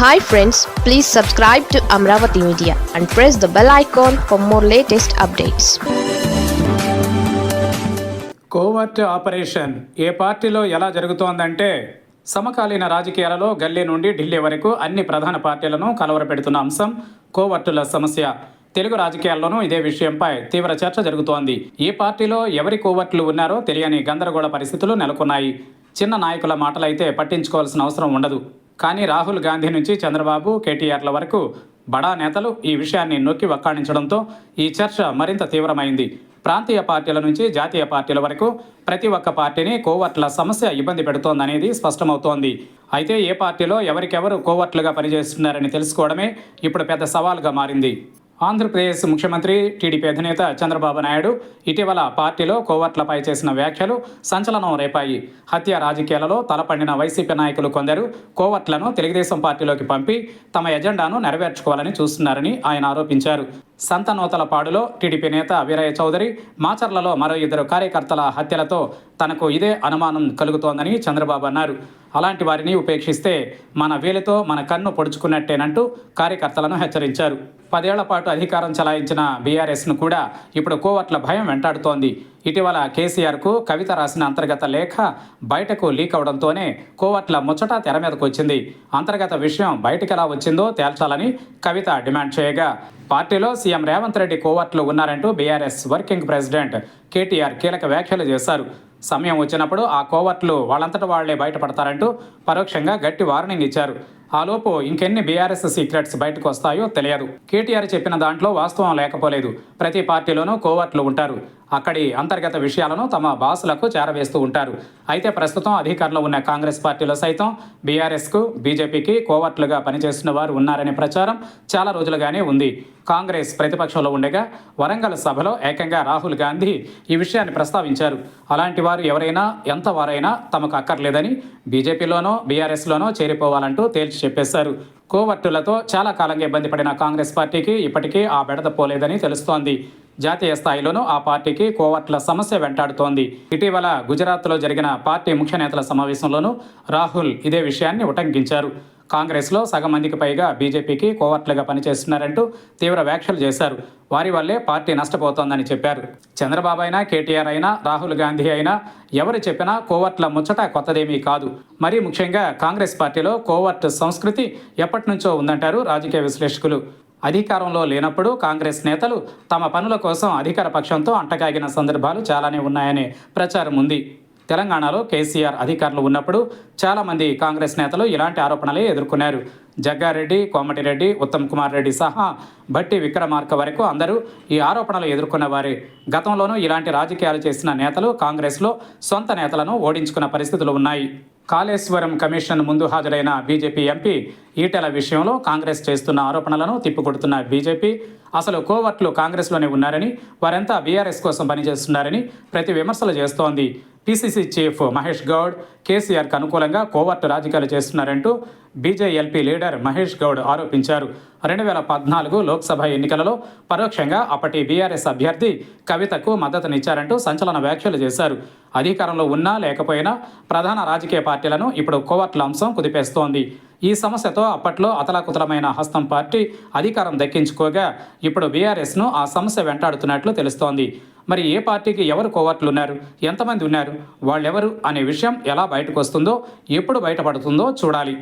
Hi friends please subscribe to Amaravati media and press the bell icon for more latest updates covert operation ఏ పార్టీలో ఎలా జరుగుతోందంటే సమకాలీన రాజకీయాలలో గల్లీ నుండి ఢిల్లీ వరకు అన్ని ప్రధాన పార్టీలను కలవరపెడుతున్న అంశం కోవర్టుల సమస్య. తెలుగు రాజకీయాల్లోనూ ఇదే విషయంపై తీవ్ర చర్చ జరుగుతోంది. ఏ పార్టీలో ఎవరి కోవర్ట్లు ఉన్నారో తెలియని గందరగోళ పరిస్థితులు నెలకొన్నాయి. చిన్న నాయకుల మాటలైతే పట్టించుకోవాల్సిన అవసరం ఉండదు. కానీ రాహుల్ గాంధీ నుంచి చంద్రబాబు కేటీఆర్ల వరకు బడా నేతలు ఈ విషయాన్ని నొక్కి వక్కాణించడంతో ఈ చర్చ మరింత తీవ్రమైంది. ప్రాంతీయ పార్టీల నుంచి జాతీయ పార్టీల వరకు ప్రతి ఒక్క పార్టీని కోవర్ట్ల సమస్య ఇబ్బంది పెడుతోందనేది స్పష్టమవుతోంది. అయితే ఏ పార్టీలో ఎవరికెవరు కోవర్ట్లుగా పనిచేస్తున్నారని తెలుసుకోవడమే ఇప్పుడు పెద్ద సవాల్గా మారింది. ఆంధ్రప్రదేశ్ ముఖ్యమంత్రి టీడీపీ అధినేత చంద్రబాబు నాయుడు ఇటీవల పార్టీలో కోవర్ట్లపై చేసిన వ్యాఖ్యలు సంచలనం రేపాయి. హత్య రాజకీయాలలో తలపండిన వైసీపీ నాయకులు కొందరు కోవర్ట్లను తెలుగుదేశం పార్టీలోకి పంపి తమ ఎజెండాను నెరవేర్చుకోవాలని చూస్తున్నారని ఆయన ఆరోపించారు. సంతనూతలపాడులో టీడీపీ నేత వీరయ్య చౌదరి మాచర్లలో మరో ఇద్దరు కార్యకర్తల హత్యలతో తనకు ఇదే అనుమానం కలుగుతోందని చంద్రబాబు అన్నారు. అలాంటి వారిని ఉపేక్షిస్తే మన వేలితో మన కన్ను పొడుచుకున్నట్టేనంటూ కార్యకర్తలను హెచ్చరించారు. పదేళ్ళ పాటు అధికారం చలాయించిన బీఆర్ఎస్ను కూడా ఇప్పుడు కోవట్ల భయం వెంటాడుతోంది. ఇటీవల కేసీఆర్కు కవిత రాసిన అంతర్గత లేఖ బయటకు లీక్ అవడంతోనే కోవట్ల ముచ్చట తెర మీదకు వచ్చింది. అంతర్గత విషయం బయటకు ఎలా వచ్చిందో తేల్చాలని కవిత డిమాండ్ చేయగా పార్టీలో సీఎం రేవంత్ రెడ్డి కోవర్ట్లు ఉన్నారంటూ బీఆర్ఎస్ వర్కింగ్ ప్రెసిడెంట్ కేటీఆర్ కీలక వ్యాఖ్యలు చేశారు. సమయం వచ్చినప్పుడు ఆ కోవర్ట్లు వాళ్ళంతట వాళ్ళే బయటపడతారంటూ పరోక్షంగా గట్టి వార్నింగ్ ఇచ్చారు. ఆలోపు ఇంకెన్ని బీఆర్ఎస్ సీక్రెట్స్ బయటకు వస్తాయో తెలియదు. కేటీఆర్ చెప్పిన దాంట్లో వాస్తవం లేకపోలేదు. ప్రతి పార్టీలోనూ కోవర్ట్లు ఉంటారు. అక్కడి అంతర్గత విషయాలను తమ బాసులకు చేరవేస్తూ ఉంటారు. అయితే ప్రస్తుతం అధికారంలో ఉన్న కాంగ్రెస్ పార్టీలో సైతం బీఆర్ఎస్కు బీజేపీకి కోవర్ట్లుగా పనిచేస్తున్న వారు ఉన్నారనే ప్రచారం చాలా రోజులుగానే ఉంది. కాంగ్రెస్ ప్రతిపక్షంలో ఉండగా వరంగల్ సభలో ఏకంగా రాహుల్ గాంధీ ఈ విషయాన్ని ప్రస్తావించారు. అలాంటి వారు ఎవరైనా ఎంత వారైనా తమకు అక్కర్లేదని బీజేపీలోనో బీఆర్ఎస్లోనో చేరిపోవాలంటూ తేల్చి చెప్పేశారు. కోవర్టులతో చాలా కాలంగా ఇబ్బంది పడిన కాంగ్రెస్ పార్టీకి ఇప్పటికీ ఆ బెడద పోలేదని తెలుస్తోంది. జాతీయ స్థాయిలోనూ ఆ పార్టీకి కోవర్ట్ల సమస్య వెంటాడుతోంది. ఇటీవల గుజరాత్లో జరిగిన పార్టీ ముఖ్య నేతల సమావేశంలోనూ రాహుల్ ఇదే విషయాన్ని ఉటంకించారు. కాంగ్రెస్లో సగం మందికి పైగా బీజేపీకి కోవర్ట్లుగా పనిచేస్తున్నారంటూ తీవ్ర వ్యాఖ్యలు చేశారు. వారి వల్లే పార్టీ నష్టపోతోందని చెప్పారు. చంద్రబాబు అయినా కేటీఆర్ అయినా రాహుల్ గాంధీ అయినా ఎవరు చెప్పినా కోవర్ట్ల ముచ్చట కొత్తదేమీ కాదు. మరీ ముఖ్యంగా కాంగ్రెస్ పార్టీలో కోవర్ట్ సంస్కృతి ఎప్పటి నుంచో ఉందంటారు రాజకీయ విశ్లేషకులు. అధికారంలో లేనప్పుడు కాంగ్రెస్ నేతలు తమ పనుల కోసం అధికార పక్షంతో అంటకాగిన సందర్భాలు చాలానే ఉన్నాయనే ప్రచారం ఉంది. తెలంగాణలో కేసీఆర్ అధికారులు ఉన్నప్పుడు చాలామంది కాంగ్రెస్ నేతలు ఇలాంటి ఆరోపణలే ఎదుర్కొన్నారు. జగ్గారెడ్డి కోమటిరెడ్డి ఉత్తమ్ కుమార్ రెడ్డి సహా బట్టి విక్రమార్క వరకు అందరూ ఈ ఆరోపణలు ఎదుర్కొన్న వారే. గతంలోనూ ఇలాంటి రాజకీయాలు చేసిన నేతలు కాంగ్రెస్లో సొంత నేతలను ఓడించుకున్న పరిస్థితులు ఉన్నాయి. కాళేశ్వరం కమిషన్ ముందు హాజరైన బీజేపీ ఎంపీ ఈటెల విషయంలో కాంగ్రెస్ చేస్తున్న ఆరోపణలను తిప్పికొడుతున్న బీజేపీ. అసలు కోవర్ట్లు కాంగ్రెస్లోనే ఉన్నారని వారంతా బీఆర్ఎస్ కోసం పనిచేస్తున్నారని ప్రతి విమర్శలు చేస్తోంది. పీసీసీ చీఫ్ మహేష్ గౌడ్ కేసీఆర్కు అనుకూలంగా కోవర్టు రాజకీయాలు చేస్తున్నారంటూ బీజేఎల్పీ లీడర్ మహేష్ గౌడ్ ఆరోపించారు. రెండు వేల పద్నాలుగు లోక్సభ ఎన్నికలలో పరోక్షంగా అప్పటి బీఆర్ఎస్ అభ్యర్థి కవితకు మద్దతునిచ్చారంటూ సంచలన వ్యాఖ్యలు చేశారు. అధికారంలో ఉన్నా లేకపోయినా ప్రధాన రాజకీయ పార్టీలను ఇప్పుడు కోవర్ట్ల అంశం కుదిపేస్తోంది. ఈ సమస్యతో అప్పట్లో అతలాకుతలమైన హస్తం పార్టీ అధికారం దక్కించుకోగా ఇప్పుడు బీఆర్ఎస్ను ఆ సమస్య వెంటాడుతున్నట్లు తెలుస్తోంది. మరి ఏ పార్టీకి ఎవరు కోవర్ట్లు ఉన్నారు? ఎంతమంది ఉన్నారు? వాళ్ళెవరు? అనే విషయం ఎలా బయటకు వస్తుందో ఎప్పుడు బయటపడుతుందో చూడాలి.